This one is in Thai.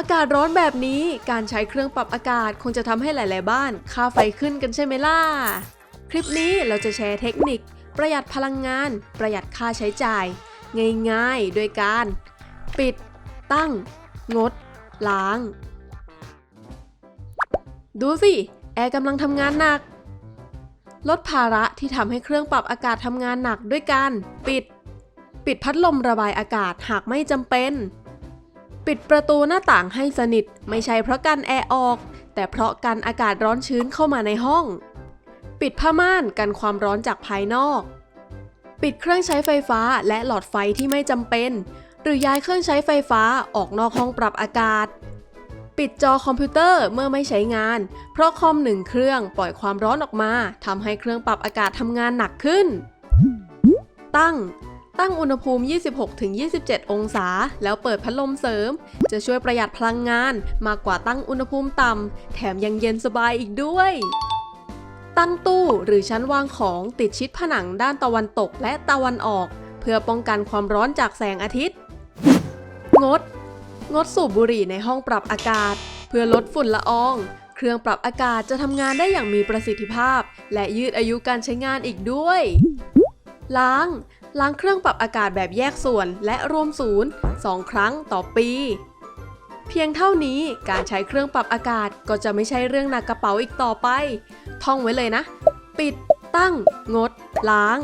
อากาศร้อนแบบนี้การใช้เครื่องปรับอากาศคงจะทำให้หลาย ๆ บ้านค่าไฟขึ้นกันใช่ไหมล่ะ คลิปนี้เราจะแชร์เทคนิค ประหยัดพลังงาน ประหยัดค่าใช้จ่าย ง่าย ๆ โดยการ ปิด ตั้ง งด ล้าง ดูสิ แอร์กำลังทำงานหนัก ลดภาระที่ทำให้เครื่องปรับอากาศทำงานหนักด้วยการ ปิด ปิดพัดลมระบายอากาศหากไม่จำเป็น ปิดประตูหน้าต่างให้สนิท ไม่ใช่เพราะกันแอร์ออก แต่เพราะกันอากาศร้อนชื้นเข้ามาในห้อง ปิดผ้าม่านกันความร้อนจากภายนอก ปิดเครื่องใช้ไฟฟ้าและหลอดไฟที่ไม่จำเป็น หรือย้ายเครื่องใช้ไฟฟ้าออกนอกห้องปรับอากาศ ปิดจอคอมพิวเตอร์เมื่อไม่ใช้งาน เพราะคอมหนึ่งเครื่องปล่อยความร้อนออกมาทำให้เครื่องปรับอากาศทำงานหนักขึ้น ตั้ง ตั้งอุณหภูมิ 26-27 องศา แล้วเปิดพัดลมเสริม จะช่วยประหยัดพลังงานมากกว่าตั้งอุณหภูมิต่ำ แถมยังเย็นสบายอีกด้วย ตั้งตู้หรือชั้นวางของติดชิดผนังด้านตะวันตกและตะวันออก เพื่อป้องกันความร้อนจากแสงอาทิตย์ งด งดสูบบุหรี่ในห้องปรับอากาศ เพื่อลดฝุ่นละออง เครื่องปรับอากาศจะทำงานได้อย่างมีประสิทธิภาพ และยืดอายุการใช้งานอีกด้วยล้าง ล้างเครื่องปรับอากาศแบบแยกส่วนและรวมศูนย์ 2 ครั้งต่อปี เพียงเท่านี้การใช้เครื่องปรับอากาศก็จะไม่ใช่เรื่องหนักกระเป๋าอีกต่อไป ท่องไว้เลยนะ ปิด ตั้ง งด ล้าง